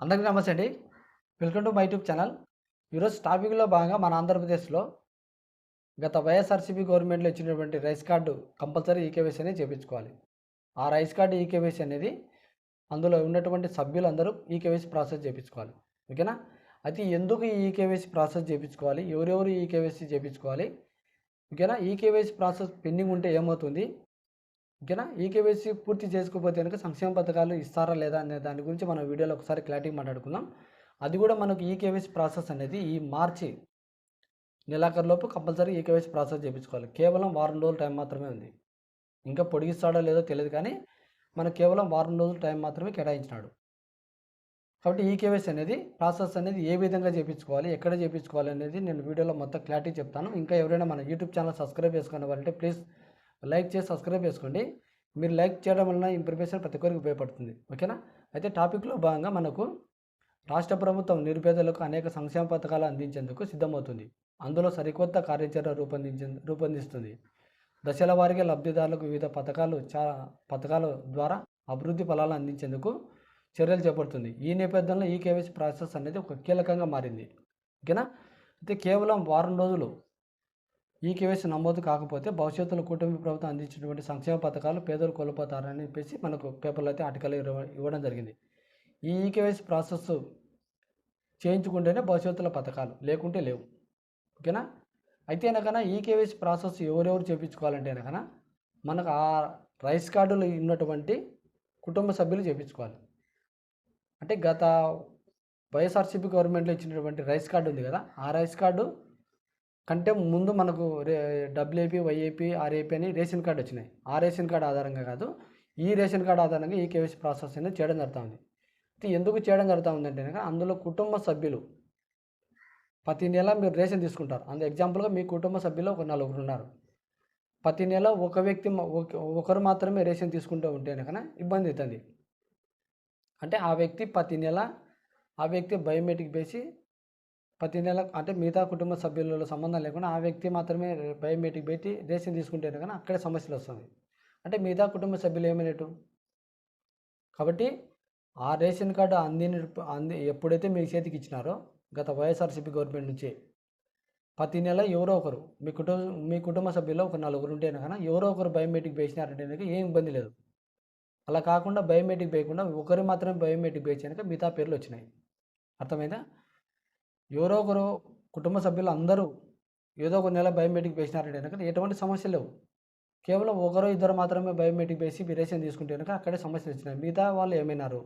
అందరికీ నమస్తే అండి. Welcome to my YouTube channel. ఈరోజు టాపిక్లో భాగంగా మన ఆంధ్రప్రదేశ్లో గత వైఎస్ఆర్సీపీ గవర్నమెంట్లో ఇచ్చినటువంటి రైస్ కార్డు కంపల్సరీ ఈకేవైసీ అనేది చేయించుకోవాలి ఆ రైస్ కార్డు ఈకేవైసీ అనేది అందులో ఉన్నటువంటి సభ్యులందరూ ఈకేవైసీ ప్రాసెస్ చేయించుకోవాలి ఓకేనా? అయితే ఎందుకు ఈ ఈకేవైసీ ప్రాసెస్ చేయించుకోవాలి ఎవరెవరు ఈకేవైసీ చేయించుకోవాలి ఓకేనా? ఈకేవైసీ ప్రాసెస్ పెండింగ్ ఉంటే ఏమవుతుంది? ఓకేనా? కేవైసీ పూర్తి చేసుకోకపోతే కనుక సంక్షేమ పథకాలు ఇస్తారా లేదా అనే దాని గురించి మనం వీడియోలో ఒకసారి క్లారిటీ మాట్లాడుకుందాం. అది కూడా మనకు ఈ కేవైసీ ప్రాసెస్ అనేది ఈ మార్చి నెలాఖరులోపు కంపల్సరీ ఈ కేవైసీ ప్రాసెస్ చేయించుకోవాలి కేవలం వారం రోజులు టైం మాత్రమే ఉంది. ఇంకా పొడిగిస్తాడో లేదో తెలియదు కానీ మనకు కేవలం వారం రోజులు టైం మాత్రమే కేటాయించినాడు. కాబట్టి ఈ కేవైసీ అనేది ప్రాసెస్ అనేది ఏ విధంగా చేయించుకోవాలి ఎక్కడ చేయించుకోవాలి అనేది నేను వీడియోలో మొత్తం క్లారిటీ చెప్తాను. ఇంకా ఎవరైనా మన యూట్యూబ్ ఛానల్ సబ్స్క్రైబ్ చేసుకునే వాళ్ళంటే ప్లీజ్ లైక్ చేసి సబ్స్క్రైబ్ చేసుకోండి. మీరు లైక్ చేయడం వలన ఇన్ఫర్మేషన్ ప్రతి ఒక్కరికి ఉపయోగపడుతుంది. ఓకేనా? అయితే టాపిక్లో భాగంగా మనకు రాష్ట్ర ప్రభుత్వం నిరుపేదలకు అనేక సంక్షేమ పథకాలు అందించేందుకు సిద్ధమవుతుంది. అందులో సరికొత్త కార్యాచరణ రూపొందించే రూపొందిస్తుంది. దశల వారీగా లబ్ధిదారులకు వివిధ పథకాలు చా పథకాల ద్వారా అభివృద్ధి ఫలాలు అందించేందుకు చర్యలు చేపడుతుంది. ఈ నేపథ్యంలో ఈ కేవైసీ ప్రాసెస్ అనేది ఒక కీలకంగా మారింది. ఓకేనా? అయితే కేవలం వారం రోజులు ఈ కేవైసీ నమోదు కాకపోతే భవిష్యత్తులో కుటుంబ ప్రభుత్వం అందించినటువంటి సంక్షేమ పథకాలు పేదలు కోల్పోతారని చెప్పేసి మనకు పేపర్లో అయితే ఆర్టికల్ ఇవ్వడం జరిగింది. ఈ ఈకేవైసీ ప్రాసెస్ చేయించుకుంటేనే భవిష్యత్తులో పథకాలు లేకుంటే లేవు. ఓకేనా? అయితే అనకనా ఈకేవైసీ ప్రాసెస్ ఎవరెవరు చేయించుకోవాలంటే అనకనా మనకు ఆ రైస్ కార్డులు ఉన్నటువంటి కుటుంబ సభ్యులు చేయించుకోవాలి అంటే గత వైఎస్ఆర్సీపీ గవర్నమెంట్లో ఇచ్చినటువంటి రైస్ కార్డు ఉంది కదా ఆ రైస్ కార్డు కంటే ముందు మనకు రే డబ్ల్యూఏపీ వైఏపీ ఆర్ఏపీ అని రేషన్ కార్డు వచ్చినాయి. ఆ రేషన్ కార్డు ఆధారంగా కాదు ఈ రేషన్ కార్డు ఆధారంగా ఈ కేవైసీ ప్రాసెస్ అనేది చేయడం జరుగుతూ ఉంది ఎందుకు చేయడం జరుగుతూ ఉందంటే అందులో కుటుంబ సభ్యులు ప్రతి నెల మీరు రేషన్ తీసుకుంటారు. అందు ఎగ్జాంపుల్గా మీ కుటుంబ సభ్యులు ఒక నలుగురు ఉన్నారు. ప్రతి నెల ఒక వ్యక్తి ఒక- ఒకరు మాత్రమే రేషన్ తీసుకుంటూ ఉంటే కనుక ఇబ్బంది అవుతుంది. అంటే ఆ వ్యక్తి ప్రతి నెల ఆ వ్యక్తి బయోమెట్రిక్ వేసి ప్రతి నెల అంటే మిగతా కుటుంబ సభ్యులలో సంబంధం లేకుండా ఆ వ్యక్తి మాత్రమే బయోమెట్రిక్ పెట్టి రేషన్ తీసుకుంటే కానీ అక్కడే సమస్యలు వస్తుంది అంటే మిగతా కుటుంబ సభ్యులు ఏమైనట్టు కాబట్టి ఆ రేషన్ కార్డు అందిన అంది ఎప్పుడైతే మీ చేతికి ఇచ్చినారో గత వైఎస్ఆర్సీపీ గవర్నమెంట్ నుంచి ప్రతి నెల ఎవరో ఒకరు మీ కుటుంబ మీ కుటుంబ సభ్యుల్లో ఒక నలుగురు ఉంటే కానీ ఎవరో ఒకరు బయోమెట్రిక్ వేసినారంటే ఏం ఇబ్బంది లేదు. అలా కాకుండా బయోమెట్రిక్ వేయకుండా ఒకరు మాత్రమే బయోమెట్రిక్ వేసాక మిగతా పేర్లు వచ్చినాయి. అర్థమైందా? ఎవరో ఒకరు కుటుంబ సభ్యులు అందరూ ఏదో ఒక నెల బయోమెట్రిక్ వేసినారంటే కనుక ఎటువంటి సమస్యలు లేవు. కేవలం ఒకరు ఇద్దరు మాత్రమే బయోమెట్రిక్ వేసి విరేషన్ తీసుకుంటే కనుక అక్కడే సమస్యలు వచ్చినాయి. మిగతా వాళ్ళు ఏమైనారు?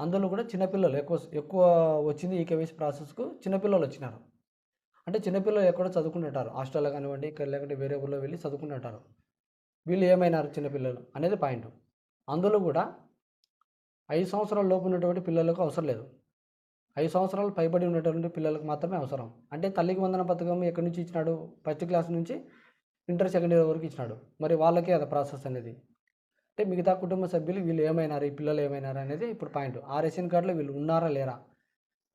అందులో కూడా చిన్నపిల్లలు ఎక్కువ ఎక్కువ వచ్చింది ఈ కేవైసీ ప్రాసెస్కు చిన్నపిల్లలు వచ్చినారు. అంటే చిన్నపిల్లలు ఎక్కడో చదువుకుంటుంటారు హాస్టల్లో కానివ్వండి ఇక్కడ లేకుంటే వేరే ఊళ్ళో వెళ్ళి చదువుకుంటుంటారు వీళ్ళు ఏమైనారు చిన్నపిల్లలు అనేది పాయింట్. అందులో కూడా ఐదు సంవత్సరాల లోపు ఉన్నటువంటి పిల్లలకు అవసరం లేదు. ఐదు సంవత్సరాలు పైబడి ఉన్నటువంటి పిల్లలకు మాత్రమే అవసరం. అంటే తల్లికి వందన పథకం ఎక్కడి నుంచి ఇచ్చినాడు? ఫస్ట్ క్లాస్ నుంచి ఇంటర్ సెకండ్ ఇయర్ వరకు ఇచ్చినాడు. మరి వాళ్ళకే అది ప్రాసెస్ అనేది. అంటే మిగతా కుటుంబ సభ్యులు వీళ్ళు ఏమైనారు? ఈ పిల్లలు ఏమైనారు? అనేది ఇప్పుడు పాయింట్ ఆ రేషన్ కార్డులో వీళ్ళు ఉన్నారా? లేరా?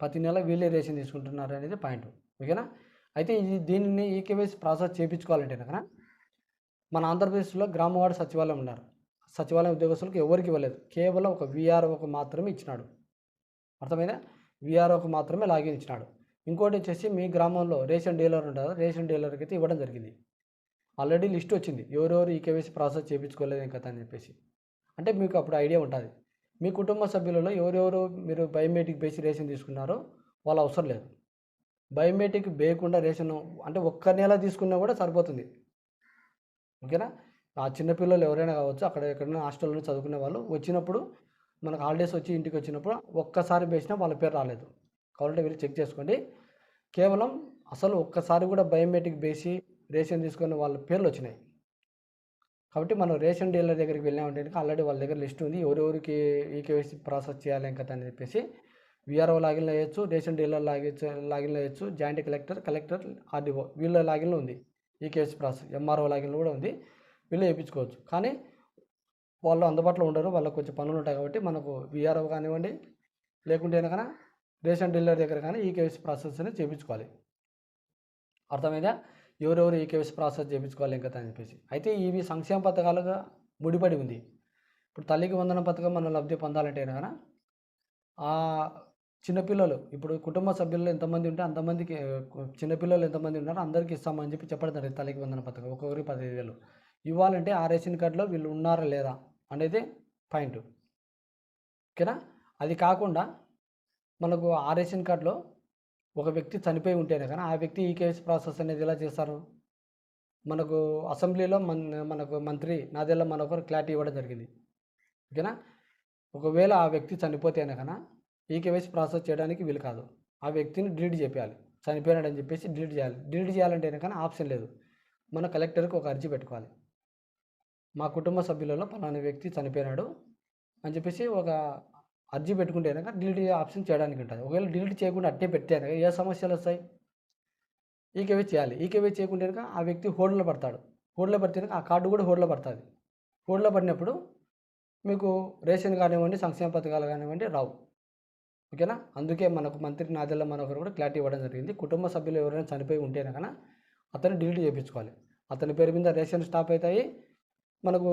ప్రతి నెల వీళ్ళే రేషన్ తీసుకుంటున్నారు అనేది పాయింట్ ఓకేనా అయితే ఇది దీనిని ఈ కేవైసీ ప్రాసెస్ చేయించుకోవాలంటే కనుక మన ఆంధ్రప్రదేశ్లో గ్రామవార్డు సచివాలయం ఉన్నారు. సచివాలయం ఉద్యోగస్తులకు ఎవరికి ఇవ్వలేదు. కేవలం ఒక విఆర్ఓకి మాత్రమే ఇచ్చినాడు. అర్థమైందా? విఆర్ఓకి మాత్రమే లాగిన్ ఇచ్చినాడు. ఇంకోటి వచ్చేసి మీ గ్రామంలో రేషన్ డీలర్ ఉంటారు. రేషన్ డీలర్కి అయితే ఇవ్వడం జరిగింది. ఆల్రెడీ లిస్ట్ వచ్చింది. ఎవరెవరు ఈ కేవైసీ ప్రాసెస్ చేయించుకోలేదు ఇంకా అని చెప్పేసి. అంటే మీకు అప్పుడు ఐడియా ఉంటుంది. మీ కుటుంబ సభ్యులలో ఎవరెవరు మీరు బయోమెట్రిక్ బేసి రేషన్ తీసుకున్నారో వాళ్ళు అవసరం లేదు. బయోమెట్రిక్ వేయకుండా రేషన్ అంటే ఒక్క నెల తీసుకున్నా కూడా సరిపోతుంది. ఓకేనా? ఆ చిన్నపిల్లలు ఎవరైనా కావచ్చు అక్కడ ఎక్కడైనా హాస్టల్లో చదువుకునే వాళ్ళు వచ్చినప్పుడు మనకు హాలిడేస్ వచ్చి ఇంటికి వచ్చినప్పుడు ఒక్కసారి వేసినా వాళ్ళ పేరు రాలేదు. కావాలంటే వెళ్ళి చెక్ చేసుకోండి. కేవలం అసలు ఒక్కసారి కూడా బయోమెట్రిక్ వేసి రేషన్ తీసుకొని వాళ్ళ పేర్లు వచ్చినాయి. కాబట్టి మనం రేషన్ డీలర్ దగ్గరికి వెళ్ళామంటే కనుక ఆల్రెడీ వాళ్ళ దగ్గర లిస్ట్ ఉంది. ఎవరెవరికి ఈకేవైసీ ప్రాసెస్ చేయాలి కదా అని చెప్పేసి విఆర్ఓ లాగిన్లో వేయచ్చు రేషన్ డీలర్ లాగిన్ లాగిన్లో వేయచ్చు జాయింట్ కలెక్టర్ కలెక్టర్ ఆర్డీఓ వీళ్ళ లాగిన్లో ఉంది. ఈకేఎస్ ప్రాసెస్ ఎంఆర్ఓ లాగిన్లో కూడా ఉంది. వీళ్ళు వేయించుకోవచ్చు. కానీ వాళ్ళు అందుబాటులో ఉండరు. వాళ్ళకి కొంచెం పనులు ఉంటాయి కాబట్టి మనకు విఆర్ఓ కానివ్వండి లేకుంటే కనుక రేషన్ డీలర్ దగ్గర కానీ ఈకేఎస్ ప్రాసెస్ అనేది చేయించుకోవాలి. అర్థమైందా? ఎవరెవరు ఈకేఎస్ ప్రాసెస్ చేయించుకోవాలి ఇంకా అని చెప్పేసి. అయితే ఇవి సంక్షేమ పథకాలుగా ముడిపడి ఉంది. ఇప్పుడు తల్లికి వందన పథకం మనం లబ్ధి పొందాలంటే కనుక ఆ చిన్నపిల్లలు ఇప్పుడు కుటుంబ సభ్యుల్లో ఎంతమంది ఉంటే అంతమందికి చిన్నపిల్లలు ఎంతమంది ఉన్నారో అందరికీ ఇస్తామని చెప్పి చెప్పడం తల్లికి వందన పథకం. ఒక్కొక్కరికి పదిహేను వేలు. ఇవ్వాలంటే ఆ రేషన్ కార్డులో వీళ్ళు ఉన్నారా లేదా? అనేది పాయింట్. ఓకేనా? అది కాకుండా మనకు ఆ రేషన్ కార్డులో ఒక వ్యక్తి చనిపోయి ఉంటేనే కానీ ఆ వ్యక్తి ఈ కేసు ప్రాసెస్ అనేది ఎలా చేస్తారు? మనకు అసెంబ్లీలో మన మనకు మంత్రి నాదెల్ల మనకు క్లారిటీ ఇవ్వడం జరిగింది. ఓకేనా? ఒకవేళ ఆ వ్యక్తి చనిపోతేనే కన్నా ఈ కేవైసీ ప్రాసెస్ చేయడానికి వీలు కాదు. ఆ వ్యక్తిని డిలీట్ చేయాలి చనిపోయినాడని చెప్పేసి డిలీట్ చేయాలి. డిలీట్ చేయాలంటే కానీ ఆప్షన్ లేదు. మన కలెక్టర్కి ఒక అర్జీ పెట్టుకోవాలి. మా కుటుంబ సభ్యులలో పలానా వ్యక్తి చనిపోయినాడు అని చెప్పేసి ఒక అర్జీ పెట్టుకుంటే కనుక డిలీట్ ఆప్షన్ చేయడానికి ఉంటుంది. ఒకవేళ డిలీట్ చేయకుండా అట్టే పెడితే కనుక ఏ సమస్యలు వస్తాయి? ఈకేవై చేయాలి. ఈకేవై చేయకుంటే కనుక ఆ వ్యక్తి హోల్డ్లో పడతాడు. హోల్డ్లో పడితే కనుక ఆ కార్డు కూడా హోల్డ్లో పడుతుంది. హోల్డ్లో పడినప్పుడు మీకు రేషన్ కానివ్వండి సంక్షేమ పథకాలు కానివ్వండి రావు. ఓకేనా? అందుకే మనకు మంత్రి నాదెల్ల మనొకరు కూడా క్లారిటీ ఇవ్వడం జరిగింది. కుటుంబ సభ్యులు ఎవరైనా చనిపోయి ఉంటేనే కన్నా అతను డిలీట్ చేయించుకోవాలి. అతని పేరు మీద రేషన్ స్టాప్ అవుతాయి. మనకు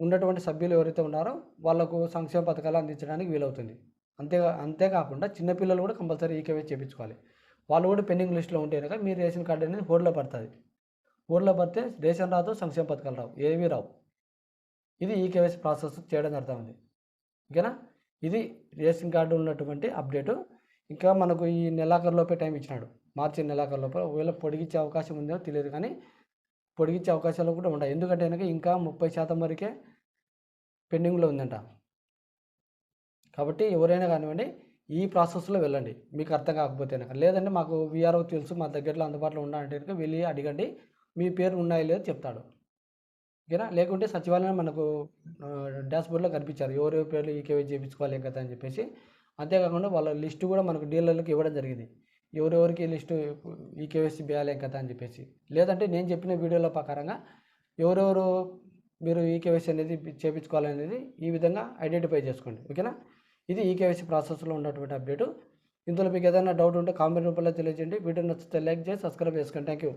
ఉన్నటువంటి సభ్యులు ఎవరైతే ఉన్నారో వాళ్ళకు సంక్షేమ పథకాలు అందించడానికి వీలవుతుంది. అంతే అంతేకాకుండా చిన్నపిల్లలు కూడా కంపల్సరీ ఈకేవై చేయించుకోవాలి వాళ్ళు కూడా పెండింగ్ లిస్ట్లో ఉంటే కనుక మీ రేషన్ కార్డు అనేది హోల్డ్లో పడుతుంది. హోల్డ్లో పడితే రేషన్ రాదు సంక్షేమ పథకాలు రావు ఏవీ రావు. ఇది ఈకేవైసీ ప్రాసెస్ చేయడం జరుగుతుంది. ఓకేనా? ఇది రేషన్ కార్డు ఉన్నటువంటి అప్డేటు. ఇంకా మనకు ఈ నెలాఖరులోపే టైం ఇచ్చినాడు. మార్చి నెలాఖరులోపే ఒకవేళ పొడిగించే అవకాశం ఉందో తెలియదు కానీ పొడిగించే అవకాశాలు కూడా ఉంటాయి ఎందుకంటే కనుక ఇంకా ముప్పై శాతం వరకే పెండింగ్లో ఉందంట. కాబట్టి ఎవరైనా కానివ్వండి ఈ ప్రాసెస్లో వెళ్ళండి. మీకు అర్థం కాకపోతే కనుక లేదంటే మాకు విఆర్ఓ తెలుసు మా దగ్గరలో అందుబాటులో ఉన్నాయంటే కనుక వెళ్ళి అడగండి. మీ పేరు ఉన్నాయో లేదో చెప్తాడు. ఓకేనా? లేకుంటే సచివాలయం మనకు డాష్ బోర్డ్లో కనిపించారు. ఎవరెవరి పేర్లు ఈకేవై చేయించుకోవాలి కదా అని చెప్పేసి. అంతేకాకుండా వాళ్ళ లిస్టు కూడా మనకు డీలర్లకు ఇవ్వడం జరిగింది. ఎవరెవరికి లిస్టు ఈ కేవైసీ వేయాలి కదా అని చెప్పేసి. లేదంటే నేను చెప్పిన వీడియోల ప్రకారంగా ఎవరెవరు మీరు ఈకేవైసీ అనేది చేయించుకోవాలనేది ఈ విధంగా ఐడెంటిఫై చేసుకోండి. ఓకేనా? ఇది ఈకేవైసీ ప్రాసెస్లో ఉన్నటువంటి అప్డేటు. ఇందులో మీకు ఏదైనా డౌట్ ఉంటే కామెంట్ రూపంలో తెలియజేయండి. వీడియో నచ్చితే లైక్ చేసి సబ్స్క్రైబ్ చేసుకోండి. Thank you